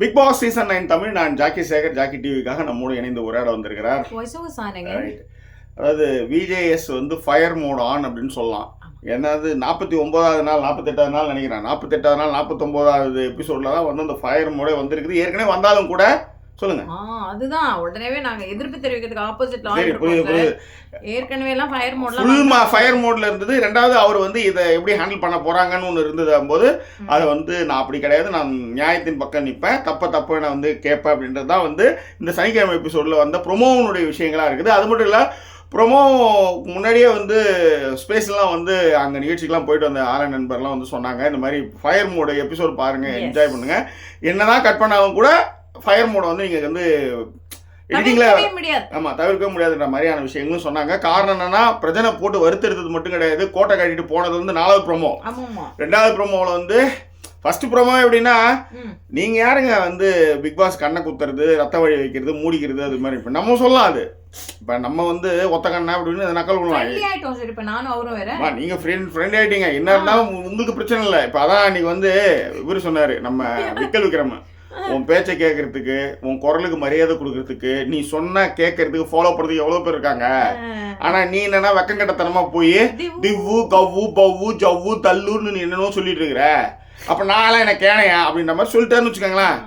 Bigg Boss season nine Tamil நான் Jackie Sekar Jackie டிவிக்காக நம்மோடு இணைந்து உரையாட வந்திருக்கிறார். Right. அதாவது விஜேஎஸ் வந்து ஃபயர் மோட் ஆன் அப்படின்னு சொல்லலாம். என்னது நாற்பத்தி ஒன்பதாவது நாள் நாற்பத்தெட்டாவது நாள் நினைக்கிறேன். நாற்பத்தெட்டாவது நாள் நாற்பத்தொம்போதாவது எபிசோடில் தான் வந்து அந்த ஃபயர் மோடே வந்திருக்குது. ஏற்கனவே வந்தாலும் கூட சொல்லுங்க. அதுதான். உடனே நாங்க எதிர்ப்பு தெரிவிக்கிறதுக்கு ஆப்போசிட்ல ஏற்கனவே எல்லாம் ஃபயர் ஃபுல் மோட்லாம் மா ஃபயர் மோட்ல இருந்தது. ரெண்டாவது அவர் வந்து இதை எப்படி ஹேண்டில் பண்ண போறாங்கன்னு ஒன்று இருந்தது போது அதை வந்து நான் அப்படி கிடையாது. நான் நியாயத்தின் பக்கம் நிற்பேன் தப்ப தப்பு நான் வந்து கேட்பேன் அப்படின்றது தான் வந்து இந்த சனிக்கிழமை எபிசோடில் வந்த ப்ரொமோனுடைய விஷயங்களா இருக்குது. அது மட்டும் இல்லை ப்ரொமோ முன்னாடியே வந்து ஸ்பேஸ்லாம் வந்து அங்கே நிகழ்ச்சிக்கெலாம் போயிட்டு வந்த ஆர நண்பர்லாம் வந்து சொன்னாங்க. இந்த மாதிரி ஃபயர் மோட எபிசோட் பாருங்க Yes. என்ஜாய் பண்ணுங்க. என்னதான் கட் பண்ணாலும் கூட ஃபயர் மோட வந்து நீங்கள் வந்து எடிட்டிங்கில் தவிர்க்கவே ஆமாம் தவிர்க்க முடியாதுன்ற மாதிரியான விஷயங்களும் சொன்னாங்க. காரணம் என்னன்னா பிரஜனை போட்டு வறுத்தெடுத்தது மட்டும் கிடையாது. கோட்டை கட்டிட்டு போனது வந்து நாலாவது ப்ரோமோ ரெண்டாவது ப்ரோமோவில் வந்து ஃபர்ஸ்ட் ப்ரோமோ எப்படின்னா ம். நீங்கள் யாருங்க வந்து பிக் பாஸ் கண்ணை குத்துறது ரத்த வழி வைக்கிறது மூடிக்கிறது அது மாதிரி இப்போ நம்ம சொல்லலாம் அது. இப்போ நம்ம வந்து ஒத்த கண்ணா அப்படின்னு நக்கல் அம்மா, நீங்க ஃப்ரெண்ட் ஃப்ரெண்ட் ஆயிட்டீங்க. என்ன இருந்தாலும் உங்களுக்கு பிரச்சனை இல்லை. இப்போ அதான் இன்னைக்கு வந்து இவரு சொன்னாரு நம்ம விக்கல் விக்ரம. உன் பேச்சை கேட்கறதுக்கு உன் குரலுக்கு மரியாதை கொடுக்கறதுக்கு நீ சொன்ன கேட்கறதுக்கு ஃபாலோ பண்றதுக்கு எவ்வளோ பேர் இருக்காங்க? ஆனா நீ என்னன்னா வெக்கங்கட்டத்தனமா போய் திவ்வு. கவ்வு பவ்வு ஜவ்வு தல்லுன்னு நீ என்னென்னோ சொல்லிட்டு இருக்கிற. அப்ப நான்லாம் என்ன கேனையா? அப்படின்ற மாதிரி சொல்லிட்டேன்னு வச்சுக்கோங்களேன்.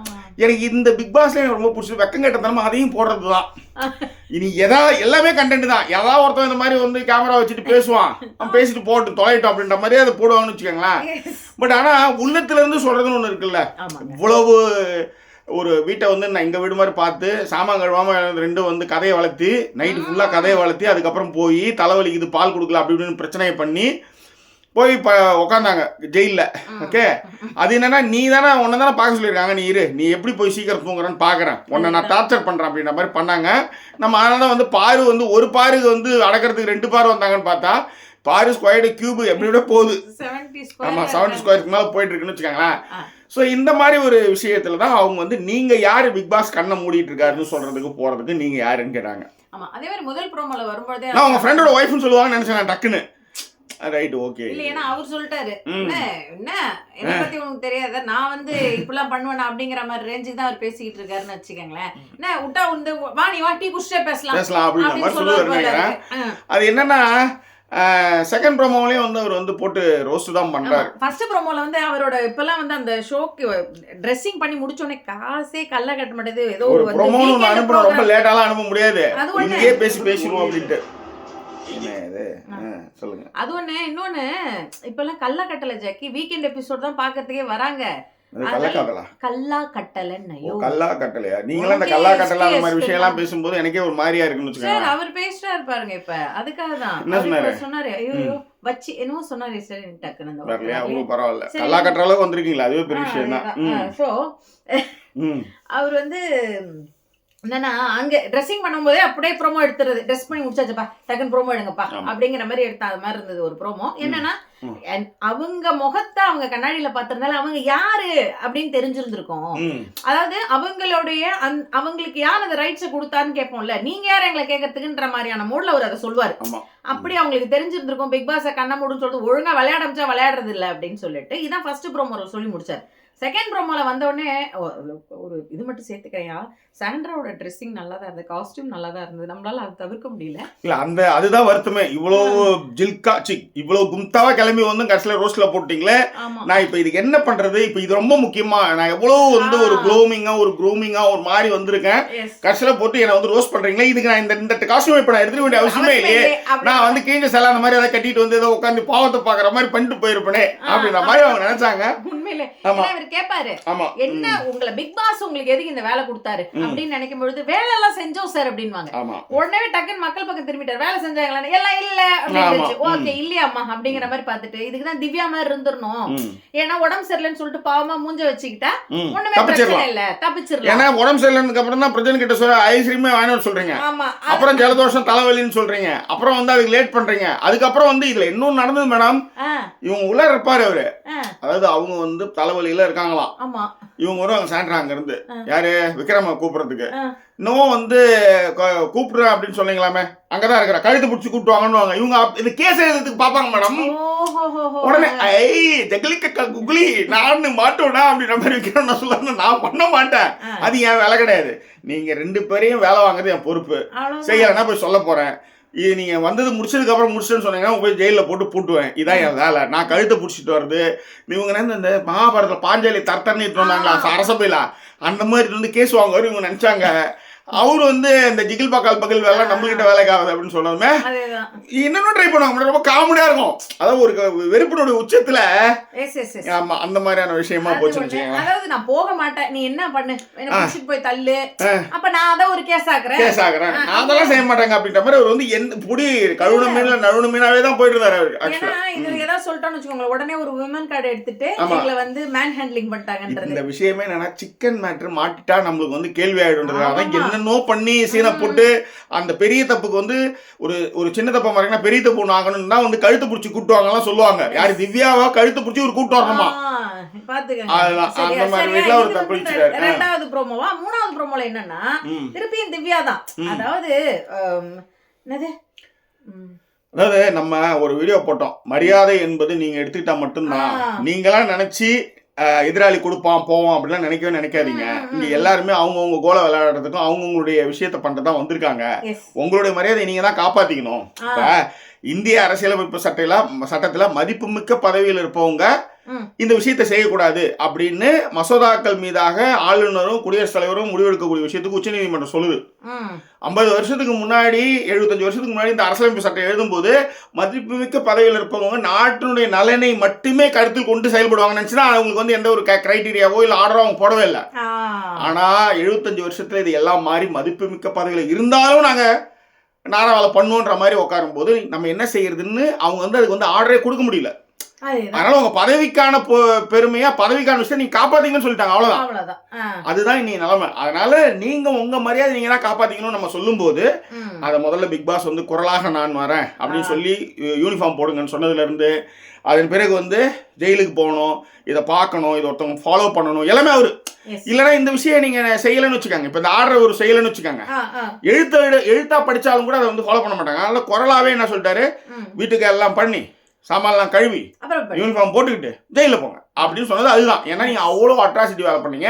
எனக்கு இந்த பிக் பாஸ்ல எனக்கு ரொம்ப பிடிச்சது வெக்கங்கட்டத்தனமா அதையும் போடுறது தான் இனி எதா எல்லாமே கண்டென்ட் தான். ஏதாவது ஒருத்தன் இந்த மாதிரி வந்து கேமரா வச்சுட்டு பேசுவான். அவன் பேசிட்டு போட்டு தொலைட்டோம் அப்படின்ற மாதிரி அதை போடுவாங்கன்னு வச்சுக்கோங்களேன். பட் ஆனா உள்ளத்துல இருந்து சொல்றதுன்னு ஒண்ணு இருக்குல்ல. இவ்வளவு ஒரு வீட்டை வந்து நான் எங்கள் வீடு மாதிரி பார்த்து சாமான் கழுவாம ரெண்டும் வந்து கதையை வளர்த்தி நைட்டு ஃபுல்லாக கதையை வளர்த்தி அதுக்கப்புறம் போய் தலைவலிக்குது பால் கொடுக்கல அப்படி இப்படின்னு பிரச்சனையை பண்ணி போய் இப்போ உக்காந்தாங்க. ஜெயிலில். ஓகே? அது என்னன்னா நீ தானே உன்னை தானே பார்க்க சொல்லியிருக்காங்க. நீ இரு. நீ எப்படி போய் சீக்கிரம் தூங்குறன்னு பார்க்குறேன். உன்னை நான் டார்ச்சர் பண்ணுறேன் அப்படின்ற மாதிரி பண்ணாங்க. நம்ம அதனால வந்து பாரு வந்து ஒரு பாருக்கு வந்து அடக்கிறதுக்கு ரெண்டு பாரு வந்தாங்கன்னு பார்த்தா பாரு ஸ்கொயர்டு கியூபு எப்படி விட போகுது. 70 ஆமாம் செவன்டி ஸ்கொயருக்கு மேலே போயிட்டு இருக்குன்னு வச்சுக்கோங்களேன். ஸோ இந்த மாதிரி ஒரு விஷயத்துல தான் அவங்க வந்து நீங்க யாரு பிக் பாஸ் கண்ணை மூடிட்டு இருக்காருன்னு சொல்றதுக்கு போறதுக்கு நீங்க யாருன்னு கேட்டாங்க. ஆமா அதே மாதிரி முதல் ப்ரோமோல வரும்போதே நான் உங்க ஃப்ரெண்டோட ஒய்ஃப்னு சொல்லுவாங்கன்னு நினைச்சேன் நான் டக்குன்னு. ரைட் ஓகே இல்ல ஏன்னா அவர் சொல்லிட்டாரு. என்ன என்ன? என்ன பத்தி உனக்கு தெரியாத? நான் வந்து இப்படிலாம் பண்ணுவேனா அப்படிங்கிற மாதிரி ரேஞ்சுக்கு தான் அவர் பேசிக்கிட்டு இருக்காருன்னு வச்சுக்கோங்களேன். என்ன விட்டா வந்து வா நீ வா டீ குடிச்சிட்டே பேசலாம் பேசலாம் அப்படின்னு மாதிரி சொல்லுவாரு. அது என்னன்னா செகண்ட் ப்ரோமோலையும் வந்து அவர் வந்து போட்டு ரோஸ்ட் தான் பண்றாரு. ஃபர்ஸ்ட் ப்ரோமோல வந்து அவரோட இப்பெல்லாம் வந்து அந்த ஷோக்கு ட்ரெஸ்ஸிங் பண்ணி முடிச்ச உடனே காசே கல்ல கட்ட மாட்டேது. ஏதோ ஒரு weekend அனுப்பணும் ரொம்ப. லேட்டாலாம் அனுப்ப முடியாது. இங்கேயே பேசி பேசிடுவோம் அப்படின்ட்டு. என்ன இது. ஆ, சொல்லுங்க. அது ஒண்ணு இன்னொன்னு இப்பெல்லாம் கல்ல கட்டல ஜாக்கி. வீக்கெண்ட் எபிசோட் தான் பாக்குறதுக்கே வராங்க. கல்லா கட்டலன்னு கல்லா கட்டலையா நீங்களும் அந்த Okay, கல்லா கட்டலா அந்த மாதிரி yes, விஷயம்லாம் பேசும்போது எனக்கே ஒரு மாதிரியா இருக்குன்னு வச்சுக்கோங்க அவர் பேசிட்டா இருப்பாருங்க இப்ப. அதுக்காக தான். சொன்னாரு? இப்ப ஐயோ வச்சு என்னமோ சொன்னாரு சரி டக்குன்னு. உங்களுக்கு பரவாயில்ல. கல்லா கட்டுற அளவுக்கு வந்திருக்கீங்களா அதுவே பெரிய ஆ, விஷயம் தான் அதேதான். ஆ, so, ம். அவர் வந்து என்னன்னா அங்க ட்ரெஸ்ஸிங் பண்ணும்போதே அப்படியே ப்ரோமோ எடுத்துறது. ட்ரெஸ் பண்ணி முடிச்சாச்சுப்பா. டக்குன்னு ப்ரோமோ எடுங்கப்பா. அப்படிங்கிற மாதிரி எடுத்த அது மாதிரி இருந்தது ஒரு ப்ரோமோ என்னன்னா அவங்க முகத்தை அவங்க கண்ணாடியில பார்த்திருந்தாலும் அவங்க யாரு அப்படின்னு தெரிஞ்சிருந்திருக்கும். அதாவது அவங்களுடைய அந்- அவங்களுக்கு யார் அந்த ரைட்ஸை கொடுத்தான்னு கேட்போம்ல. நீங்க யார் எங்களை கேட்கறதுக்குன்ற மாதிரியான மூட்ல அவர் அதை சொல்வாரு அப்படி அவங்களுக்கு தெரிஞ்சிருந்திருக்கும். பிக் பாஸை கண்ண மூடுன்னு சொல்லிட்டு ஒழுங்கா விளையாட விளையாடுறது இல்ல அப்படின்னு சொல்லிட்டு இதான் ஃபர்ஸ்ட் ப்ரோமோல சொல்லி முடிச்சார். செகண்ட் ப்ரோமோல வந்த உடனே ஒ- ஒரு இது மட்டும் சேர்த்துக்கிறேன் சாண்ட்ராவோட ட்ரெஸ்ஸிங் நல்லா தான் இருந்தது காஸ்டியூம் நல்லா தான் இருந்தது. நம்மளால அதை தவிர்க்க முடியல. இல்ல அந்த அதுதான் வருத்தமே. இவ்வளவு ஜில்கா சிக் இவ்வளவு கும்தாவா கிளம்பி வந்து கடைசியில ரோஸ்ட்ல போட்டீங்களே? நான் இப்ப இதுக்கு என்ன பண்றது? இப்ப இது ரொம்ப முக்கியமா நான் எவ்வளவு வந்து ஒரு. க்ளோமிங்கா ஒரு க்ரூமிங்கா ஒரு மாதிரி வந்திருக்கேன். கடைசியில போட்டு என்ன வந்து ரோஸ்ட் பண்றீங்களே? இதுக்கு நான் இந்த இந்த காஸ்டியூம் இப்ப நான் எடுத்துக்க வேண்டிய அவசியமே இல்லையே. நான் வந்து கிழிஞ்ச செல அந்த மாதிரி அதை கட்டிட்டு வந்து ஏதோ உட்காந்து பாவத்தை பாக்குற மாதிரி பண்ணிட்டு போயிருப்பேனே அப்படின்ற மாதிரி அவங்க நினைச்சாங்க. உண்மையிலே. ஆமா. இவர் கேட்பாரு என்ன உங்களை பிக் பாஸ் உங்களுக்கு எதுக்கு இந்த வேலை கொடுத்தாரு? அப்படின்னு நினைக்கும் பொழுது வேலை எல்லாம் செஞ்சோம் சார் அப்படின்வாங்க உடனே டக்குன்னு மக்கள் பக்கம் திரும்பிட்டார். வேலை செஞ்சாங்களா எல்லாம் இல்ல. அப்படின்னு. ஓகே இல்லையாம்மா. அப்படிங்கிற மாதிரி பார்த்துட்டு இதுக்கு தான் திவ்யா மாதிரி இருந்துடணும். ஏன்னா உடம்பு சரியில்லைன்னு சொல்லிட்டு பாவமா மூஞ்ச வச்சுக்கிட்டா ஒண்ணுமே பிரச்சனை இல்ல. தப்பிச்சிடலாம். ஏன்னா உடம்பு சரியில்லைனதுக்கு அப்புறம் தான் பிரச்சனை கிட்ட சொல்ல ஐஸ்கிரீமே வாங்கினு சொல்றீங்க. அப்புறம் ஜலதோஷம் தலைவலின்னு சொல்றீங்க. அப்புறம் வந்து அதுக்கு லேட் பண்றீங்க. அதுக்கப்புறம் வந்து இதுல இன்னும் நடந்தது மேடம் இவங்க உள்ள இருப்பாரு அவரு. அதாவது அவங்க வந்து தலைவலியில இருக்காங்களாம் ஆமா. இவங்க வருவாங்க சாயந்தரம் அங்க இருந்து. யாரு? விக்ரம கூப்பிடுறதுக்கு. ஆ. இன்னும் வந்து கூப்பிடுறேன் அப்படின்னு சொன்னீங்களாமே? அங்கதான் இருக்கிற கழுத்து பிடிச்சி கூப்பிட்டு வாங்கன்னு இவங்க இந்த கேஸ் எழுதுறதுக்கு பாப்பாங்க மேடம். உடனே ஐ ஜெகலிக்க குகுலி நான் மாட்டோனா அப்படின்ற மாதிரி விக்ரம் சொல்லணும் நான் பண்ண மாட்டேன். அது என் வேலை கிடையாது. நீங்க ரெண்டு பேரையும் வேலை வாங்குறது என் பொறுப்பு. செய்யலைன்னா போய் சொல்ல போறேன். இது நீங்கள் வந்தது முடிச்சதுக்கப்புறம் முடிச்சுன்னு சொன்னீங்கன்னா போய் ஜெயிலில் போட்டு பூட்டுவேன். இதான் என் வேலை. நான் கழுத்தை பிடிச்சிட்டு வருது இவங்க நினைந்து இந்த மகாபாரதத்தில் பாஞ்சாலி தரத்தரன்னு சொன்னாங்களா அரசபையில. அந்த மாதிரி வந்து கேஸ் வாங்குவார் இவங்க நினச்சாங்க. அவர் வந்து இந்த ஜிகில் பக்கால் பக்கல் வேலை நம்மகிட்ட வேலைக்கு ஆகுது அப்படின்னு சொன்னதுமே இன்னும் ட்ரை பண்ணுவாங்க ரொம்ப காமெடியா இருக்கும். அதாவது ஒரு வெறுப்பினுடைய உச்சத்துல ஆமா அந்த மாதிரியான விஷயமா. வச்சுக்கோங்க அதாவது நான் போக மாட்டேன். நீ என்ன பண்ணு? என்ன போய் தள்ளு. அப்ப நான் அதை ஒரு கேஸ் ஆக்குறேன். கேஸ் ஆகுறேன் ஆ, நான் அதெல்லாம் செய்ய மாட்டேங்க அப்படின்ற மாதிரி அவர் வந்து எந்த புடி கழுவுன மீன்ல நழுவுன மீனாவே தான் போயிட்டு இருந்தாரு ஏன்னா இது ஏதாவது சொல்லிட்டோம்னு வச்சுக்கோங்களேன். உடனே ஒரு விமன் கார்டு எடுத்துட்டு. எங்களை வந்து மேன் ஹேண்ட்லிங் பண்ணிட்டாங்கன்றது இந்த விஷயமே என்னன்னா சிக்கன் மேட்ரு மாட்டிட்டா நம்மளுக்கு வந்து கேள்வி ஆமா. என்னென்னோ பண்ணி சீனை. போட்டு அந்த பெரிய தப்புக்கு வந்து ஒரு ஒரு சின்ன தப்பா மாதிரினா பெரிய தப்பு ஒன்று ஆகணும்னா வந்து கழுத்து பிடிச்சி கூட்டுவாங்கலாம் சொல்லுவாங்க. யாரு திவ்யாவா கழுத்து பிடிச்சி ஒரு கூட்டு வரணுமா. ரெண்டாவது ப்ரோமோவா மூணாவது ப்ரோமோல என்னன்னா. திருப்பியும் திவ்யா தான். அதாவது என்னது? அதாவது நம்ம ஒரு வீடியோ போட்டோம். மரியாதை என்பது நீங்க எடுத்துக்கிட்டா மட்டும்தான். நீங்களாம் நினைச்சு எதிராளி கொடுப்பான் போவான் அப்படிலாம் நினைக்கவே நினைக்காதீங்க இங்க. எல்லாருமே அவங்கவுங்க கோலை விளையாடுறதுக்கும் அவங்கவுங்களுடைய விஷயத்த பண்றதா வந்திருக்காங்க. உங்களுடைய மரியாதை நீங்க தான் காப்பாத்திக்கணும் இந்திய அரசியலமைப்பு சட்டையில சட்டத்துல மதிப்புமிக்க பதவியில் இருப்பவங்க. இந்த விஷயத்தை செய்யக்கூடாது அப்படின்னு மசோதாக்கள் மீதாக ஆளுநரும் குடியரசுத் தலைவரும் முடிவெடுக்கக்கூடிய விஷயத்துக்கு உச்சநீதிமன்றம் சொல்லுது. ஐம்பது வருஷத்துக்கு முன்னாடி எழுபத்தஞ்சு வருஷத்துக்கு முன்னாடி இந்த அரசியலமைப்பு சட்டம் எழுதும்போது மதிப்புமிக்க பதவியில் இருப்பவங்க நாட்டினுடைய நலனை மட்டுமே கருத்தில் கொண்டு செயல்படுவாங்கன்னு நினச்சினா அவங்களுக்கு வந்து எந்த ஒரு கிரைட்டீரியாவோ இல்லை ஆர்டரோ அவங்க போடவே இல்லை. ஆ, ஆனா எழுபத்தஞ்சு வருஷத்துல இது எல்லாம் மாறி மதிப்புமிக்க பதவியில் இருந்தாலும் நாங்க நாராவால பண்ணுவோன்ற மாதிரி உட்காரும்போது நம்ம என்ன செய்யறதுன்னு அவங்க வந்து அதுக்கு வந்து ஆர்டரே கொடுக்க முடியல. அதனால உங்க பதவிக்கான பெருமையா பதவிக்கான விஷயம் நீங்க காப்பாத்தீங்கன்னு சொல்லிட்டாங்க அவ்வளவுதான். அதுதான் இன்னைக்கு நிலைமை. அதனால நீங்க உங்க மரியாதை நீங்க தான் காப்பாத்தீங்கன்னு நம்ம சொல்லும்போது ம். அதை முதல்ல பிக் பாஸ் வந்து குரலாக நான் வரேன் அப்படின்னு. சொல்லி யூனிஃபார்ம் போடுங்கன்னு சொன்னதுல இருந்து அதன் பிறகு வந்து ஜெயிலுக்கு போகணும் இதை பார்க்கணும் இதை ஒருத்தவங்க ஃபாலோ பண்ணணும் எல்லாமே அவரு. இல்லைன்னா இந்த விஷயம் நீங்க செய்யலைன்னு வச்சுக்கோங்க. இப்போ இந்த ஆர்டர் ஒரு செய்யலைன்னு வச்சுக்கோங்க. எழுத்த எழு- எழுத்தா படிச்சாலும் கூட அதை வந்து ஃபாலோ பண்ண மாட்டாங்க. அதனால குரலாவே என்ன சொல்லிட்டாரு. வீட்டுக்கு எல்லாம் பண்ணி சாமான்லாம் கழுவி. யூனிஃபார்ம் போட்டுக்கிட்டு ஜெயிலில் போங்க. அப்படின்னு சொன்னது அதுதான். ஏன்னா நீங்க அவ்வளோ அட்ராசிட்டி வேலை பண்ணீங்க.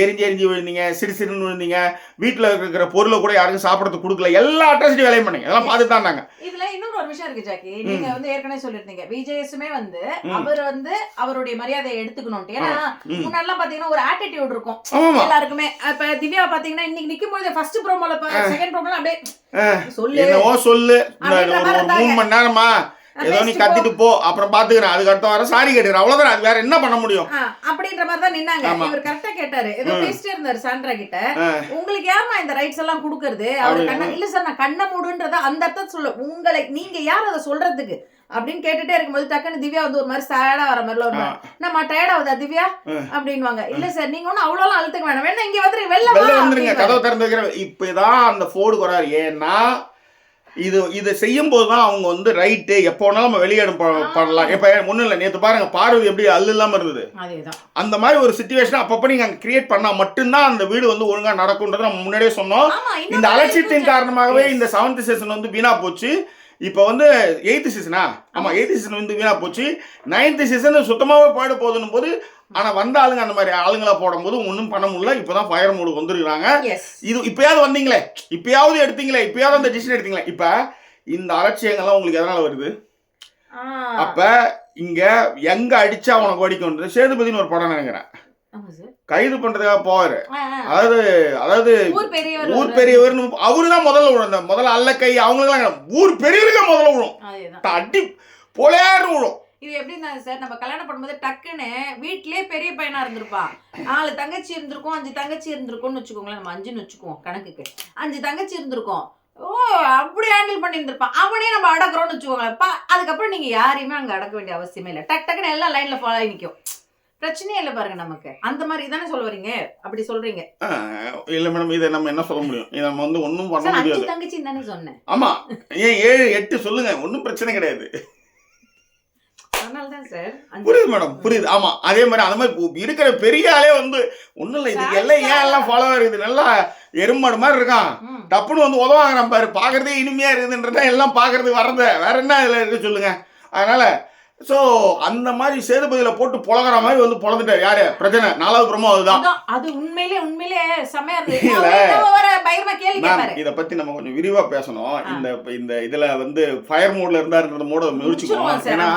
எரிஞ்சு எரிஞ்சு விழுந்தீங்க சிறு சிறுன்னு விழுந்தீங்க வீட்டில் இருக்கிற பொருளை கூட யாருக்கும் சாப்பிட்றதுக்கு கொடுக்கல. எல்லா அட்ராசிட்டி வேலையும் பண்ணீங்க. அதெல்லாம் பார்த்துட்டு தான் இருந்தாங்க. இதுல இன்னொரு ஒரு விஷயம் இருக்கு ஜாக்கி. நீங்க வந்து ஏற்கனவே சொல்லிருந்தீங்க விஜயசுமே வந்து. அவர் வந்து அவருடைய மரியாதையை எடுத்துக்கணும்ட்டு. ஏன்னா. முன்னாடிலாம் பாத்தீங்கன்னா ஒரு ஆட்டிடியூட் இருக்கும். எல்லாருக்குமே. இப்ப திவ்யா பாத்தீங்கன்னா இன்னைக்கு நிக்கும் பொழுது ஃபர்ஸ்ட் ப்ரோமோல செகண்ட் ப்ரோமோல அப்படியே சொல்லு. சொல்லு. மூணு மணி நேரமா ஏதோ நீ கத்திட்டு போ அப்புறம் பாத்துக்கிறேன். அதுக்கு அடுத்த வாரம் சாரி கேட்டுக்கிறேன். அவ்வளவுதான். அது வேற என்ன பண்ண முடியும்? அப்படின்ற மாதிரி தான் நின்னாங்க. இவர் கரெக்டா கேட்டாரு. ஏதோ. பேசிட்டே இருந்தாரு சாண்ட்ரா கிட்ட. உங்களுக்கு யாருமா இந்த ரைட்ஸ் எல்லாம் கொடுக்கறது? அவர் கண்ண இல்ல சார் நான் கண்ண மூடுன்றத அந்த அர்த்தத்தை சொல்ல உங்களை நீங்க யார் அதை சொல்றதுக்கு? அப்படின்னு கேட்டுட்டே இருக்கும்போது டக்குன்னு திவ்யா வந்து ஒரு மாதிரி சேடா வர மாதிரி ஒரு நம்ம டயர்ட் ஆகுதா திவ்யா. அப்படின்வாங்க இல்ல சார் நீங்க ஒன்னும் அவ்வளவு அழுத்துக்க வேணாம். வேணா இங்க வந்துரு வெளில வந்துருங்க. கதவை திறந்து வைக்கிற இப்பதான் அந்த ஃபோர்டு வராரு ஏன்னா இது இதை செய்யும் போது தான் அவங்க வந்து ரைட்டு எப்போ வேணாலும் நம்ம வெளியே ப- பண்ணலாம் இப்போ ஒன்றும் இல்லை நேற்று பாருங்க பார்வதி எப்படி அல்லு இல்லாமல் இருந்தது. அந்த மாதிரி ஒரு சுச்சுவேஷன் அப்பப்போ நீங்கள் அங்கே கிரியேட் பண்ணால் மட்டும்தான் அந்த வீடு வந்து ஒழுங்காக நடக்கும்ன்றதை நம்ம முன்னாடியே சொன்னோம். இந்த அலட்சியத்தின். காரணமாகவே. இந்த செவன்த் சீசன் வந்து வீணா போச்சு. இப்போ வந்து எயித்து சீசனா ஆமா எயித்து சீசன் வந்து வீணா போச்சு. நைன்த் சீசன் சுத்தமாகவே போயிட போகுதுன்னு போது ஆனா வந்த ஆளுங்க அந்த மாதிரி ஆளுங்களா போடும்போது ஒன்றும் பண்ண முடியல. இப்போதான் ஃபயர் மூடு வந்துருக்காங்க Yes. இது இப்பயாவது வந்தீங்களே? இப்பயாவது எடுத்தீங்களே? இப்பயாவது அந்த டிசிஷன் எடுத்தீங்களே? இப்ப இந்த அலட்சியங்கள்லாம் உங்களுக்கு எதனால வருது. அப்ப இங்க எங்க அடிச்சா உனக்கு ஓடிக்கொண்டு சேதுபதினு ஒரு படம் நினைக்கிறேன். கைது பண்றதுக்காக போவாரு. அதாவது அதாவது ஊர் பெரியவர் அவரு தான் முதல்ல விழும். அந்த முதல்ல அல்ல கை அவங்களுக்குலாம் ஊர் பெரியவருக்கே முதல்ல விழும். அடி போலேன்னு விழும். இது எப்படி இருந்தாங்க சார் நம்ம கல்யாணம் பண்ணும்போது டக்குன்னு வீட்லயே பெரிய பையனா இருந்திருப்பான் நாலு தங்கச்சி இருந்திருக்கும் அஞ்சு தங்கச்சி இருந்திருக்கும்னு வச்சுக்கோங்களேன் நம்ம அஞ்சுன்னு வச்சுக்குவோம் கணக்குக்கு. அஞ்சு தங்கச்சி இருந்திருக்கும். ஓ அப்படி ஹேண்டில் பண்ணி இருந்திருப்பான் அவனே நம்ம அடக்குறோம்னு வச்சுக்கோங்களேன். பா அதுக்கப்புறம் நீங்க யாரையுமே அங்க அடக்க வேண்டிய அவசியமே இல்லை. டக் டக்குன்னு எல்லாம் லைன்ல ஃபாலோ ஆகி நிற்கும் பிரச்சனையே இல்லை பாருங்க நமக்கு. அந்த மாதிரி தானே சொல்ல வரீங்க? அப்படி சொல்றீங்க. இல்ல மேடம் இதை நம்ம என்ன சொல்ல முடியும்? நம்ம வந்து ஒன்றும் பண்ண முடியாது அஞ்சு தங்கச்சின்னு தானே சொன்னேன். ஆமா. ஏன் ஏழு எட்டு சொல்லுங்க. ஒன்றும் பிரச்சனை கிடையாது. புரியுது மேடம் புரியுது. ஆமா அதே மாதிரி அந்த மாதிரி இருக்கிற பெரிய ஆளே வந்து ஒண்ணும் இல்லை இதுக்கு எல்லாம் ஏன் எல்லாம் ஃபாலோவர் இருக்குது? நல்லா எருமாடு மாதிரி இருக்கான். டப்புன்னு வந்து உதவாங்கிறான் பாரு பார்க்கறதே இனிமையா இருக்குதுன்றத எல்லாம் பார்க்கறதுக்கு வர்றத. வேற என்ன இதுல இருக்கு சொல்லுங்க. அதனால ஸோ அந்த மாதிரி சேதுபதியில போட்டு புலகிற மாதிரி வந்து புலந்துட்டார். யாரு? பிரச்சனை நாலாவது பிரம்மம் அதுதான். அது உண்மையிலே உண்மையிலே செமையா இருந்து இல்ல. வர பயங்கரமா கேள்வி மேம் கேட்பாரு இத பத்தி நம்ம கொஞ்சம் விரிவா பேசணும். இந்த இந்த இதுல வந்து ஃபயர் மோட்ல இருந்தாருன்ற மோட சார், ஏன்னா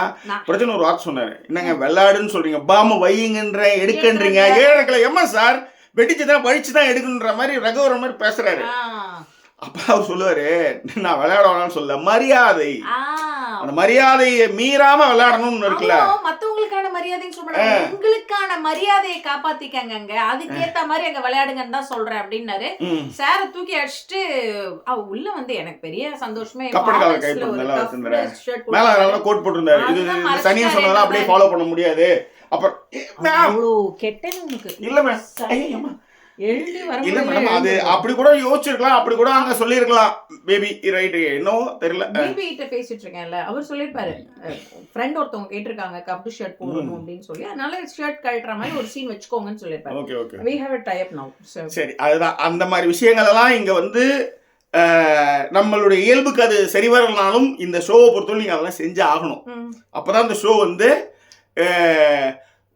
பிரச்சனை ஒரு வார்த்தை சொன்னாரு. என்னங்க வெள்ளாடுன்னு சொல்றீங்க. பாம வையுங்கன்ற எடுக்கன்றீங்க. ஏழக்கில் எம்மா சார் வெடிச்சு தான் வழிச்சு தான் எடுக்கணுன்ற மாதிரி ரகுவர மாதிரி பேசுறாரு. அப்ப அவர் சொல்லுவாரு நான் விளையாட வேணாம்னு சொல்ல மரியாதை. அந்த மரியாதையை மீறாம விளையாடணும்னு இருக்குல்ல? மத்தவங்களுக்கான மரியாதைன்னு சொல்றாங்க உங்களுக்கான மரியாதையை காப்பாத்திக்கங்க அதுக்கேத்த மாதிரி அங்க விளையாடுங்கன்னு தான் சொல்றேன் அப்படின்னாரு. சார தூக்கி அடிச்சுட்டு அவ உள்ள வந்து எனக்கு பெரிய சந்தோஷமே. கோட் போட்டிருந்தாரு. இது அதுதான் இது மறைச்சிட்டாரு சனியை சொன்னதெல்லாம் அப்படியே. ஃபாலோ பண்ண முடியாது. அப்புறம் இல்ல மேம். எழுதி வர அது. அப்படி கூட யோசிச்சிருக்கலாம் அப்படி கூட அங்க சொல்லியிருக்கலாம். பேபி ரைட்டு என்னவோ தெரியல. பிபி கிட்ட பேசிட்டு இருக்கேன்ல அவர் சொல்லிருப்பாரு ஃப்ரெண்ட் ஒருத்தவங்க கேட்டிருக்காங்க கப்பு ஷர்ட் போடணும் அப்படின்னு சொல்லி. அதனால ஷர்ட் கழட்டுற மாதிரி ஒரு சீன் வச்சுக்கோங்கன்னு சொல்லிருப்பாரு okay okay we have a tie up now so. சரி அதுதான். அந்த மாதிரி விஷயங்கள் எல்லாம் இங்க வந்து நம்மளுடைய இயல்புக்கு அது சரி வரலனாலும் இந்த ஷோவை பொறுத்தவரை நீங்க அதெல்லாம் செஞ்சு ஆகணும். ம். அப்பதான் இந்த ஷோ வந்து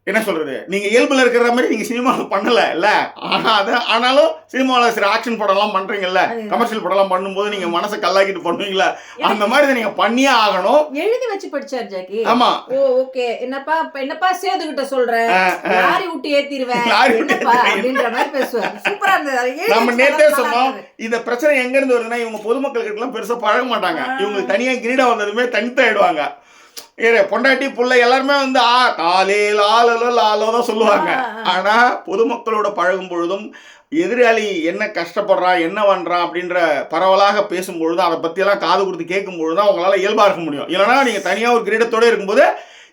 என்ன சொல்றது? நீங்க இயல்புல இருக்கிற மாதிரி நீங்க சினிமாவில் பண்ணல இல்ல? ஆனா அது ஆனாலும் சினிமாவில் சில ஆக்ஷன் படம்லாம் பண்றீங்கல்ல? அது- கமர்ஷியல் படம்லாம் பண்ணும்போது நீங்க மனசை கல்லாக்கிட்டு பண்ணுவீங்களா? அந்த மாதிரி நீங்க பண்ணியே ஆகணும். எழுதி வச்சு படிச்சார் ஜாக்கி. ஆமா. Oh okay. என்னப்பா இப்ப என்னப்பா சேது கிட்ட சொல்ற? அஹ், அஹ். லாரி விட்டு ஏத்திடுவேன். அப்படின்ற மாதிரி சூப்பரா இருந்தது. எழுதி நம்ம நேத்தே சொன்னோம். இந்த பிரச்சனை எங்க இருந்து வருதுன்னா இவங்க பொதுமக்கள் கிட்ட எல்லாம் பெருசா பழக மாட்டாங்க. ஆ. இவங்களுக்கு தனியா கிரீடம் வந்ததுமே தனித்தாயிடுவாங்க பொண்டாட்டி புள்ள எல்லாருமே வந்து ஆ காலே லாலோ லாலோ தான் சொல்லுவாங்க. ஆ, ஆ. ஆனா பொதுமக்களோட பழகும் பொழுதும் எதிராளி என்ன கஷ்டப்படுறான் என்ன பண்றான் அப்படின்ற பரவலாக பேசும் பொழுதும் அதை பத்தி எல்லாம் காது கொடுத்து கேட்கும் பொழுது தான் உங்களால இயல்பா இருக்க முடியும். இல்லைன்னா நீங்க தனியா ஒரு கிரீடத்தோட இருக்கும்போது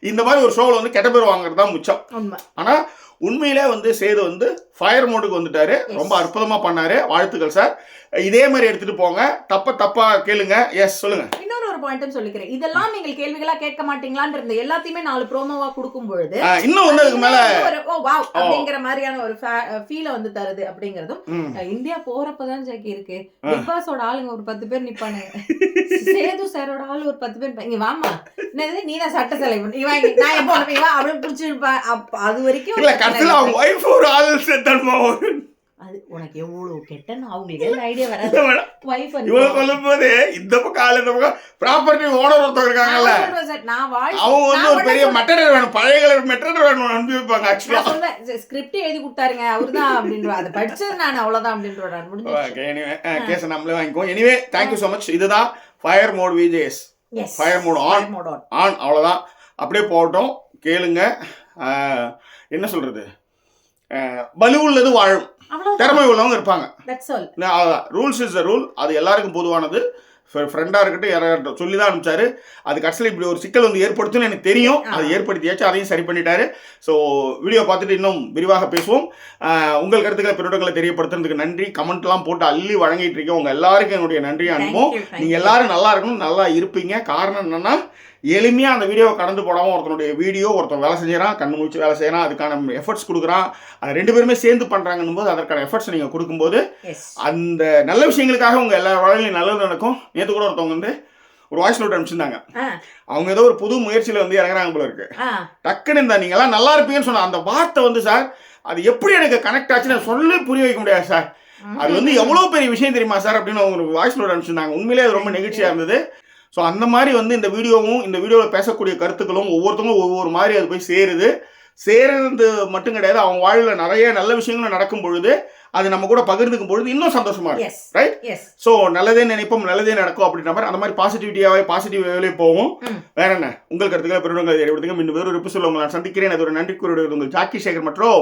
இந்த மாதிரி ஒரு ஷோவில் வந்து கெட்ட பேர் வாங்குறது தான் முச்சம். உண்மை ஆனா உண்மையிலே வந்து சேது வந்து ஃபயர் மோடுக்கு வந்துட்டாரு. ரொம்ப அற்புதமா பண்ணாரு. வாழ்த்துக்கள் சார் இதே மாதிரி எடுத்துட்டு போங்க. தப்ப தப்பா கேளுங்க. எஸ் சொல்லுங்க. இன்னொரு ஒரு பாயிண்ட்டும் சொல்லிக்கிறேன். இதெல்லாம் நீங்கள் கேள்விகளா கேட்க மாட்டீங்களான்னு இருந்த எல்லாத்தையுமே நாலு ப்ரோமோவா கொடுக்கும் பொழுது இன்னும் அதுக்கு மேல ஓ வாவ் அப்படிங்கிற மாதிரியான ஒரு ஃபீல வந்து தருது அப்படிங்கறதும் இந்தியா போறப்பதான் ஜாக்கி இருக்கு. பிக் பாஸோட ஆளுங்க ஒரு பத்து பேர் நிப்பானுங்க. சேது சாரோட ஆளு ஒரு பத்து பேர். இங்க வாமா என்னது நீ தான் சட்ட செலவு. இவன் நான் எப்போ இவன் அப்படின்னு பிடிச்சிருப்பேன் அது வரைக்கும் இல்ல கடைசியில அவங்க. ஒய்ஃப் ஒரு ஆள் சேர்த்தன்மா அது உனக்கு எவ்வளவு கெட்டன்னு அவங்களுக்கு ஐடியா வராது. வைஃப் இவ்வளவு சொல்லும் போது இந்த பக்கம் ஆள் இந்த பக்கம் ப்ராப்பர்ட்டி ஓனர் ஒருத்தர் இருக்காங்கல்ல. நான் வாழ் அவங்க வந்து ஒரு பெரிய மெட்டர் வேணும் பழைய கலர் மெட்டர் வேணும் அனுப்பி வைப்பாங்க ஆக்சுவலா ஸ்கிரிப்ட் எழுதி கொடுத்தாருங்க அவர்தான் அப்படின்ற அதை படிச்சது நான் அவ்வளவுதான் அப்படின்ற முடிஞ்சு எனிவே கேஸ் நம்மளே வாங்கிக்குவோம். Anyway thank you so much இதுதான் fire mode yes Fire mode on. Mode on on அவ்வளோதான் அப்படியே போகட்டும் கேளுங்க. என்ன சொல்றது? ஆஹ், வலுவுள்ளது வாழும். திறமை உள்ளவங்க இருப்பாங்க. ரூல்ஸ் இஸ் த ரூல் அது எல்லாருக்கும் பொதுவானது. ஃப்ரெண்டாக இருக்கட்டும் யாராகட்டும் சொல்லி தான் அனுப்பிச்சாரு. அது கடைசியில் இப்படி ஒரு சிக்கல் வந்து ஏற்படுத்தும்னு எனக்கு தெரியும். அது ஏற்படுத்தியாச்சு அதையும் சரி பண்ணிட்டாரு. ஸோ வீடியோ பார்த்துட்டு இன்னும் விரிவாக பேசுவோம். உங்கள் கருத்துக்களை பின்னோட்டங்களை தெரியப்படுத்துறதுக்கு நன்றி. கமெண்ட்லாம் போட்டு அள்ளி வழங்கிட்டு இருக்கேன் உங்கள் எல்லாருக்கும் என்னுடைய நன்றியை அனுப்புவோம். நீங்கள் எல்லாரும் நல்லா இருக்கணும் நல்லா இருப்பீங்க. காரணம் என்னன்னா எளிமையாக அந்த வீடியோவை கடந்து போடாமல் ஒருத்தனுடைய வீடியோ ஒருத்தன் வேலை செஞ்சுறான் கண்ணு முடிச்சு வேலை செய்யறான் அதுக்கான எஃபர்ட்ஸ் கொடுக்குறான். அது ரெண்டு பேருமே சேர்ந்து பண்ணுறாங்கன்னும் போது அதற்கான எஃபர்ட்ஸ் நீங்கள் கொடுக்கும்போது அந்த நல்ல விஷயங்களுக்காக உங்கள் எல்லா வாழ்க்கையும் நல்லது நடக்கும். நேற்று கூட ஒருத்தவங்க வந்து ஒரு வாய்ஸ் நோட் அனுப்பிச்சிருந்தாங்க. அவங்க ஏதோ ஒரு புது முயற்சியில் வந்து இறங்குறாங்க போல இருக்கு. டக்குன்னு இந்த நீங்களாம் நல்லா இருப்பீங்கன்னு சொன்ன அந்த வார்த்தை வந்து சார் அது எப்படி எனக்கு கனெக்ட் ஆச்சுன்னு சொல்லி புரிய வைக்க முடியாது சார். அது வந்து எவ்வளோ பெரிய விஷயம் தெரியுமா சார் அப்படின்னு அவங்க ஒரு வாய்ஸ் நோட் அனுப்பிச்சிருந்தாங்க. உண்மையிலே அது ரொம்ப நெகிழ்ச்சியாக இருந்தது. ஸோ அந்த மாதிரி வந்து இந்த வீடியோவும் இந்த வீடியோவில் பேசக்கூடிய கருத்துக்களும் ஒவ்வொருத்தவங்களும் ஒவ்வொரு மாதிரி அது போய் சேருது. சேருறது மட்டும் கிடையாது. அவங்க வாழ்வில் நிறைய நல்ல விஷயங்களும் நடக்கும் பொழுது அது நம்ம கூட பகிர்ந்துக்கும் பொழுது இன்னும் சந்தோஷமா இருக்கும்? எஸ் ஸோ நல்லதே நினைப்போம் நல்லதே நடக்கும் அப்படின்ற மாதிரி அந்த மாதிரி பாசிட்டிவிட்டியாவே பாசிட்டிவ் வேலையே போவோம். வேற என்ன? உங்கள் கருத்துக்களை பெருங்களை ஏற்படுத்துங்க இன்னும் வேறு ஒரு எபிசோட உங்களை நான் சந்திக்கிறேன். அது ஒரு நன்றி கூறுவது உங்கள் ஜாக்கி சேகர் மற்றும்